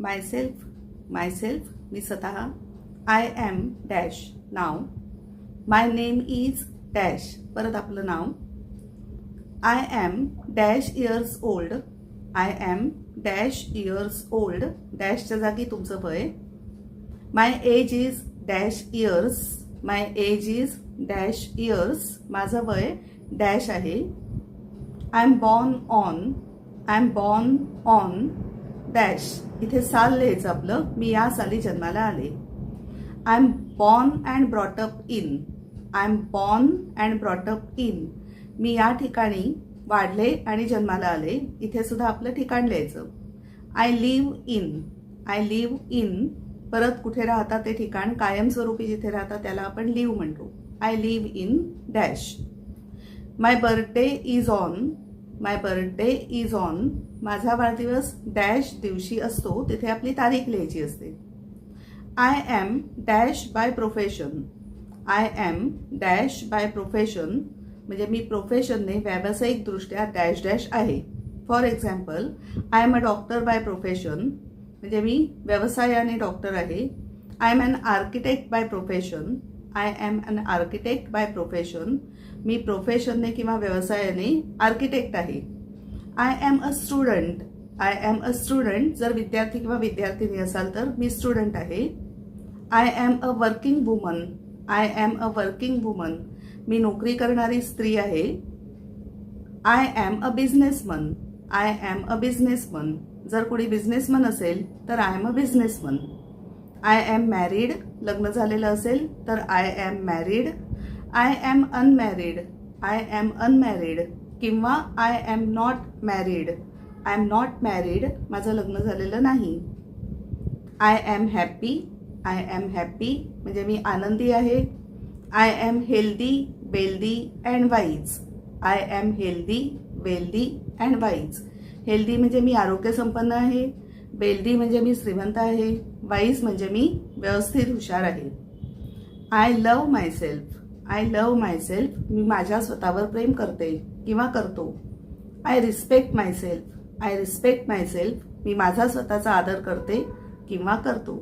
Myself myself मी स्वतः I am dash नाव. माय नेम इज डॅश परत आपलं नाव. I am dash years old I am dash years old डॅशच्या जागी तुमचं वय. My age is dash years my age is dash years माझं वय डॅश आहे. I am born on I am born on dash इथे साल लिहायचं आपलं. मी या साली जन्माला आले. I am born and brought up in I am born and brought up in मी या ठिकाणी वाढले आणि जन्माला आले. इथे सुद्धा आपलं ठिकाण लिहायचं. I live in I live in परत कुठे राहता ते ठिकाण? कायमस्वरूपी जिथे राहता त्याला आपण लिव्ह म्हणतो. I live in dash my birthday is on my birthday is on माझा वाढदिवस डॅश दिवशी असतो. तिथे आपली तारीख लिहायची असते. I am dash by profession. I am dash by profession. म्हणजे मी प्रोफेशनने व्यावसायिकदृष्ट्या डॅश डॅश आहे. For example I am a doctor by profession म्हणजे मी व्यवसायाने डॉक्टर आहे. I am an architect by profession I am an architect by profession मी प्रोफेशनने किंवा व्यवसायाने आर्किटेक्ट आहे. I am a student I am a student जर विद्यार्थी किंवा विद्यार्थिनी असाल तर मी स्टुडंट आहे. I am a working woman I am a working woman मी नोकरी करणारी स्त्री आहे. I am a businessman I am a businessman जर कोणी बिझनेसमन असेल तर I am a businessman I am married लग्न झालेलं असेल तर I am married I am unmarried I am unmarried किंवा I am not married I am not married माझं लग्न झालेलं नाही I am happy I am happy म्हणजे मी आनंदी आहे I am healthy wealthy and wise I am healthy wealthy and wise healthy म्हणजे मी आरोग्यसंपन्न आहे वेल्दी म्हणजे मी श्रीमंत आहे वाईस म्हणजे मी व्यवस्थित हुशार आहे. I love myself I love myself मी माझ्या स्वतःवर प्रेम करते किंवा करतो. I respect myself I respect myself मी माझा स्वतःचा आदर करते किंवा करतो.